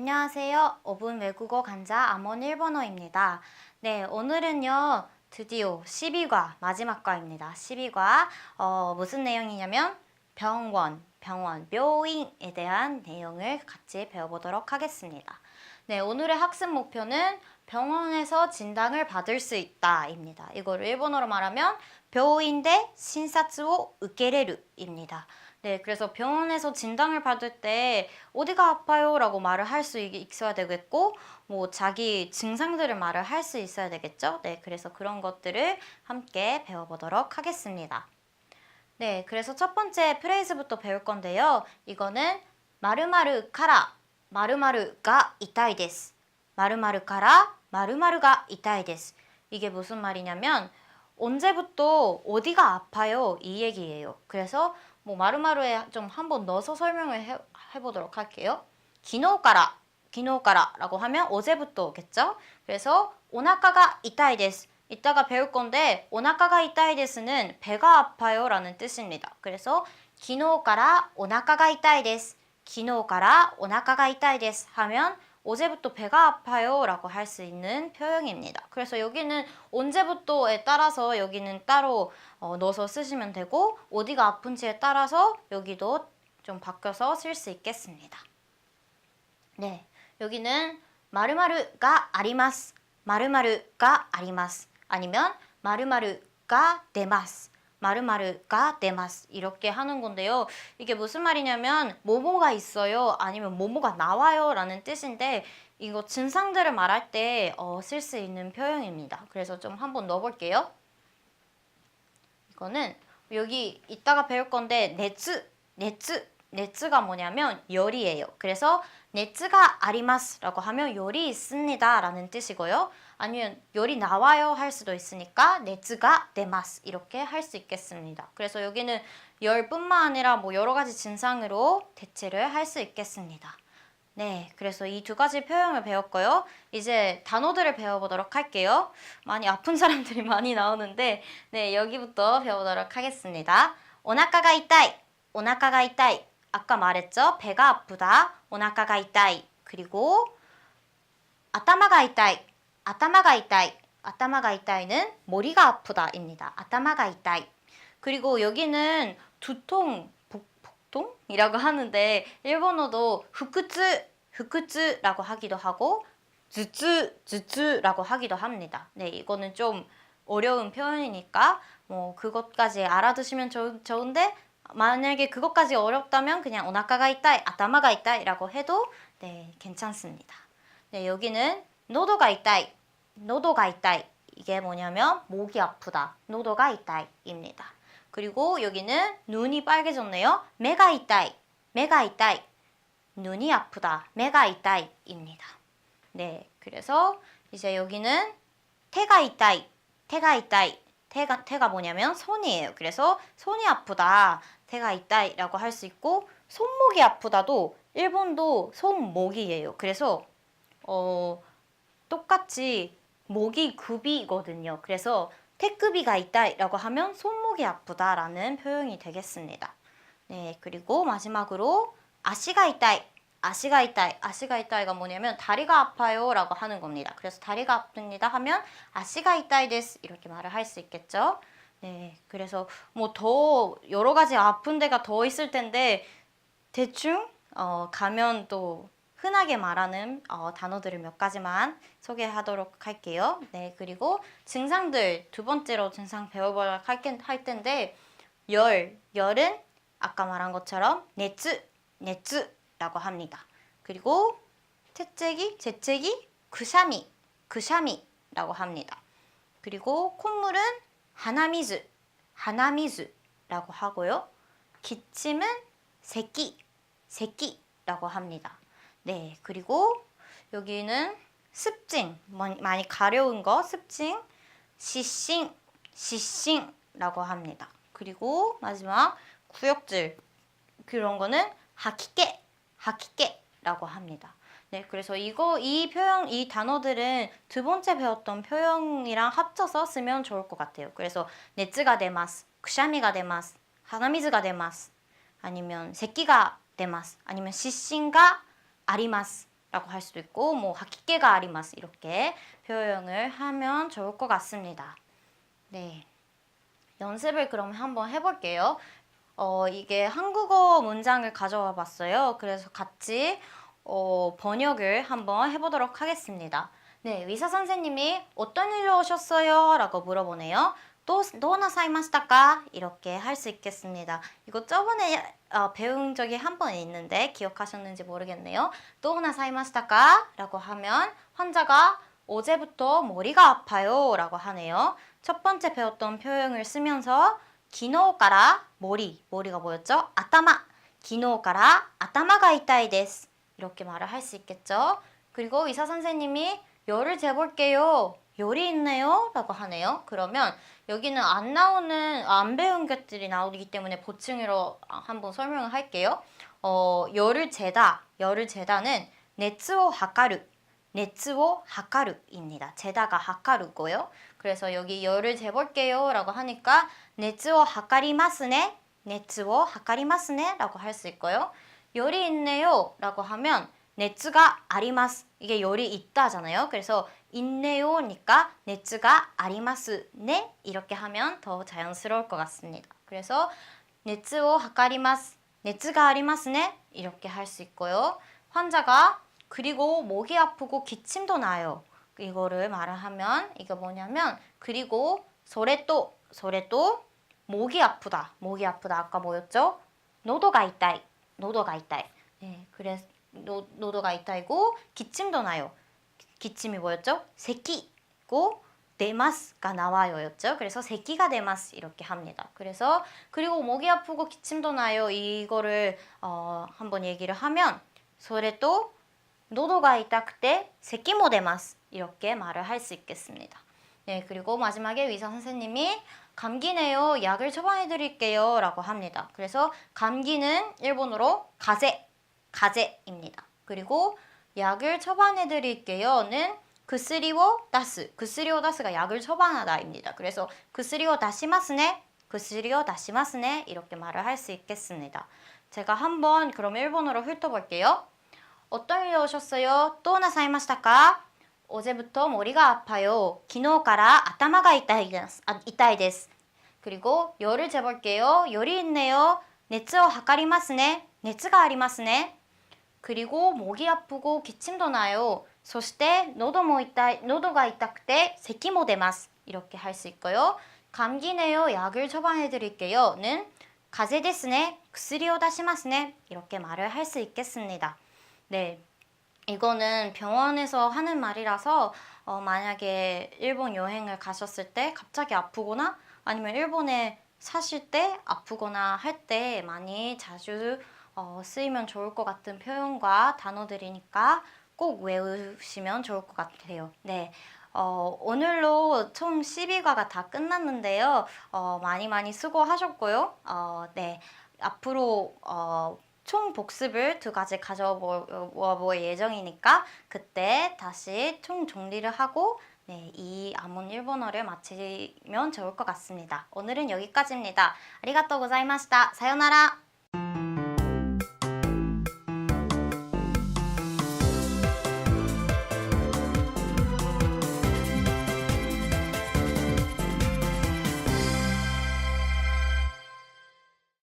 안녕하세요. 5분 외국어 강좌 암원 일본어입니다. 네, 오늘은요. 드디어 12과 마지막 과입니다. 12과 어, 무슨 내용이냐면 병원, 병원, 묘인에 대한 내용을 같이 배워보도록 하겠습니다. 네, 오늘의 학습 목표는 병원에서 진단을 받을 수 있다입니다. 이거를 일본어로 말하면 으케레르입니다. 네, 그래서 병원에서 진단을 받을 때 어디가 아파요라고 말을 할 수 있어야 되겠고, 뭐 자기 증상들을 말을 할 수 있어야 되겠죠. 네, 그래서 그런 것들을 함께 배워보도록 하겠습니다. 네, 그래서 첫 번째 프레이즈부터 배울 건데요. 이거는 마르마르 카라, 마르마르가 이타이 데스. 마르마르 카라, 마르마르가 이타이 데스. 이게 무슨 말이냐면 언제부터 어디가 아파요 이 얘기예요. 그래서 뭐 마루마루에 좀 한번 넣어서 설명을 해, 해보도록 할게요. 기노가라, 기노가라라고 하면 어제부터겠죠? 그래서 오나카가 이타이 데스. 이따가 배울 건데 오나카가 이타이 데스는 배가 아파요 라는 뜻입니다. 그래서 기노가라 오나카가 이타이 데스. 기노가라 오나카가 이타이 데스 하면 어제부터 배가 아파요 라고 할 수 있는 표현입니다. 그래서 여기는 언제부터에 따라서 여기는 따로 어, 넣어서 쓰시면 되고 어디가 아픈지에 따라서 여기도 좀 바뀌어서 쓸 수 있겠습니다. 네, 여기는 마르마르가 아리마스, 마르마르가 아리마스 아니면 마르마르가 데마스 마르마르가 데마스 이렇게 하는 건데요. 이게 무슨 말이냐면 뭐뭐가 있어요 아니면 뭐뭐가 나와요 라는 뜻인데 이거 증상들을 말할 때 쓸 수 있는 표현입니다. 그래서 좀 한번 넣어볼게요. 이거는 여기 이따가 배울 건데 네츠, 네츠, 네츠가 뭐냐면 열이에요. 그래서 네츠가 아리마스라고 하면 열이 있습니다 라는 뜻이고요. 아니면 열이 나와요 할 수도 있으니까 네츠가 데마스 이렇게 할 수 있겠습니다. 그래서 여기는 열뿐만 아니라 뭐 여러 가지 증상으로 대체를 할 수 있겠습니다. 네, 그래서 이 두 가지 표현을 배웠고요. 이제 단어들을 배워보도록 할게요. 많이 아픈 사람들이 많이 나오는데, 네, 여기부터 배워보도록 하겠습니다. 오나카가 이타이, 오나카가 이타이. 아까 말했죠? 배가 아프다, 오나카가 이타이. 그리고 아타마가 이타이, 아타마가 이타이. 아타마가 이타이는 머리가 아프다입니다. 아타마가 이타이. 그리고 여기는 두통, 복 통이라고 하는데 일본어도 후쿠츠, 후쿠츠라고 하기도 하고 즈츠, 즈츠라고 하기도 합니다. 네, 이거는 좀 어려운 표현이니까 뭐 그것까지 알아두시면 좋, 좋은데 만약에 그것까지 어렵다면 그냥 오나카가 있다, 아타마가 있다라고 해도 네, 괜찮습니다. 네, 여기는 노도가 있다, 노도가 있다. 이게 뭐냐면 목이 아프다, 노도가 있다입니다. 그리고 여기는 눈이 빨개졌네요. 매가 있다이, 매가 있다이. 눈이 아프다, 매가 있다이입니다. 네, 그래서 이제 여기는 태가 있다이, 태가 있다이. 태가, 태가 뭐냐면 손이에요. 그래서 손이 아프다, 태가 있다이라고 할 수 있고 손목이 아프다도 일본도 손목이에요. 그래서 어, 똑같이 목이 굽이거든요. 그래서 태급이가 있다라고 하면 손목이 아프다라는 표현이 되겠습니다. 네, 그리고 마지막으로 아시가 있다. 아시가 있다. 아시가 있다가 뭐냐면 다리가 아파요라고 하는 겁니다. 그래서 다리가 아픕니다 하면 아시가 있다이 데스 이렇게 말을 할 수 있겠죠. 네, 그래서 뭐 더 여러 가지 아픈 데가 더 있을 텐데 대충 어, 가면 또 흔하게 말하는 어, 단어들을 몇 가지만 소개하도록 할게요. 네, 그리고 증상들 두 번째로 증상 배워보도록 할, 할 텐데 열, 열은 아까 말한 것처럼 네츠, 네츠라고 합니다. 그리고 채찍이, 재채기, 그샤미, 그샤미라고 합니다. 그리고 콧물은 하나미즈, 하나미즈라고 하고요. 기침은 새끼, 새끼라고 합니다. 네, 그리고 여기는 습징, 많이 가려운 거, 습징, 시싱, 시싱라고 합니다. 그리고 마지막 구역질 그런 거는 하키케, 하키케라고 합니다. 네, 그래서 이거 이 표현 이 단어들은 두 번째 배웠던 표현이랑 합쳐서 쓰면 좋을 것 같아요. 그래서 네츠가 데마스, 쿠샤미가 데마스, 하나미즈가 데마스, 아니면 새끼가 데마스, 아니면 시싱가 아리마스 라고 할 수도 있고 뭐 하키케가 아리마스 이렇게 표현을 하면 좋을 것 같습니다. 네. 연습을 그럼 한번 해볼게요. 어, 이게 한국어 문장을 가져와 봤어요. 그래서 같이 어, 번역을 한번 해보도록 하겠습니다. 네, 의사 선생님이 어떤 일로 오셨어요? 라고 물어보네요. 또, 도나 사이마시다까? 이렇게 할 수 있겠습니다. 이거 저번에 어, 배운 적이 한 번 있는데 기억하셨는지 모르겠네요. 도나 사이마시다까? 라고 하면 환자가 어제부터 머리가 아파요 라고 하네요. 첫 번째 배웠던 표현을 쓰면서 기노가라 머리 머리가 뭐였죠? 아타마 기노가라 아타마가 이타이 데스 이렇게 말을 할 수 있겠죠. 그리고 의사 선생님이 열을 재볼게요. 열이 있네요? 라고 하네요. 그러면 여기는 안 나오는, 안 배운 것들이 나오기 때문에 보충으로 한번 설명을 할게요. 어, 열을 재다, 열을 재다는 네츠오 하카루, 네츠오 하카루입니다. 재다가 하카루고요. 그래서 여기 열을 재볼게요 라고 하니까 네츠오 하카리마스네, 네츠오 하카리마스네 라고 할 수 있고요. 열이 있네요 라고 하면 네츠가 아리마스 이게 열이 있다잖아요. 그래서 있네요니까 네츠가 아리마스 네 이렇게 하면 더 자연스러울 것 같습니다. 그래서 네츠오 하카리마스 네츠가 아리마스네 이렇게 할 수 있고요. 환자가 그리고 목이 아프고 기침도 나요. 이거를 말을 하면 이게 뭐냐면 그리고 소레또 소레또 목이 아프다. 목이 아프다. 아까 뭐였죠? 노도가 있다이. 노도가 있다이. 네, 그래서 노, 노도가 있다이고 기침도 나요. 기침이 뭐였죠? 세끼고 네마스가 나와요였죠. 그래서 세끼가 네마스 이렇게 합니다. 그래서 그리고 목이 아프고 기침도 나요. 이거를 어, 한번 얘기를 하면 소레또 노도가 있다 그때 세끼모 데마스 이렇게 말을 할 수 있겠습니다. 네, 그리고 마지막에 의사 선생님이 감기네요. 약을 처방해 드릴게요. 라고 합니다. 그래서 감기는 일본어로 가제, 가제입니다. 그리고 약을 처방해 드릴게요는 그스리오 다스, 그스리오 다스가 약을 처방하다입니다. 그래서 그스리오 다시마스네, 그스리오 다시마스네 이렇게 말을 할 수 있겠습니다. 제가 한번 그럼 일본어로 훑어볼게요. 어떤 일이 오셨어요? 또 나사이마시다까? 어제부터 머리가 아파요. 기노가라 아타마가 이타이 데스. 아, 이타이 데스. 그리고 열을 재볼게요. 열이 있네요. 네츠오 하카리마스네. 네츠가 아리마스네. 그리고 목이 아프고 기침도 나요. そして 喉も痛い 喉が痛くて咳も出ます. 이렇게 할 수 있고요. 감기네요. 약을 처방해 드릴게요.는 가제 데스네. 薬を出しますね. 이렇게 말을 할 수 있겠습니다. 네. 이거는 병원에서 하는 말이라서 어, 만약에 일본 여행을 가셨을 때 갑자기 아프거나 아니면 일본에 사실 때 아프거나 할 때 많이 자주 어, 쓰이면 좋을 것 같은 표현과 단어들이니까 꼭 외우시면 좋을 것 같아요. 네. 어, 오늘로 총 12과가 다 끝났는데요. 어, 많이 많이 수고하셨고요. 어, 네. 앞으로 어, 총 복습을 두 가지 가져와 볼 예정이니까 그때 다시 총 정리를 하고 네, 이 아몬 일본어를 마치면 좋을 것 같습니다. 오늘은 여기까지입니다. 아리가또 고자이마시다. 사요나라.